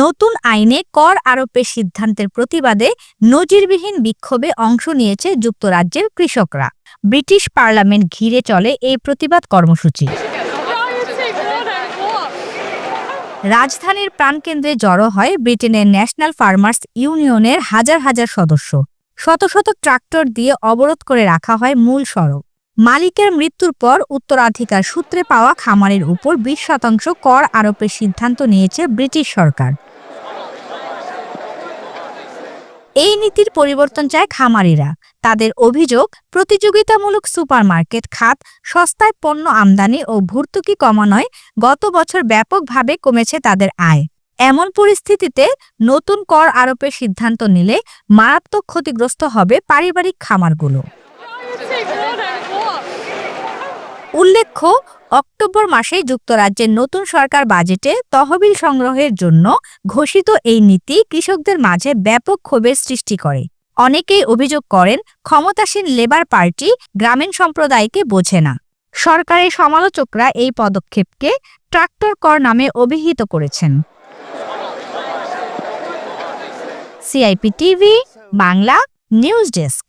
নতুন আইনে কর আরোপের সিদ্ধান্তের প্রতিবাদে নজিরবিহীন বিক্ষোভে অংশ নিয়েছে যুক্তরাজ্যের কৃষকরা। ব্রিটিশ পার্লামেন্ট ঘিরে চলে এই প্রতিবাদ কর্মসূচি। রাজধানীর প্রাণকেন্দ্রে জড়ো হয় ব্রিটেনের ন্যাশনাল ফার্মার্স ইউনিয়নের হাজার হাজার সদস্য। শত শত ট্রাক্টর দিয়ে অবরোধ করে রাখা হয় মূল সড়ক। মালিকের মৃত্যুর পর উত্তরাধিকার সূত্রে পাওয়া খামারের উপর বিশ শতাংশ কর আরোপের সিদ্ধান্ত নিয়েছে ব্রিটিশ সরকার। এই নীতির পরিবর্তন চায় খামারিরা। তাদের অভিযোগ, প্রতিযোগিতামূলক সুপারমার্কেট খাত, সস্তায় পণ্য আমদানি ও ভর্তুকি কমানোয় গত বছর ব্যাপকভাবে কমেছে তাদের আয়। এমন পরিস্থিতিতে নতুন কর আরোপের সিদ্ধান্ত নিলে মারাত্মক ক্ষতিগ্রস্ত হবে পারিবারিক খামারগুলো। উল্লেখ্য, অক্টোবর মাসে যুক্তরাজ্যের নতুন সরকার বাজেটে তহবিল সংগ্রহের জন্য ঘোষিত এই নীতি কৃষকদের মাঝে ব্যাপক ক্ষোভের সৃষ্টি করে। অনেকেই অভিযোগ করেন, ক্ষমতাসীন লেবার পার্টি গ্রামীণ সম্প্রদায়কে বোঝে না। সরকারের সমালোচকরা এই পদক্ষেপকে ট্রাক্টর কর নামে অভিহিত করেছেন। CIP TV Bangla news desk.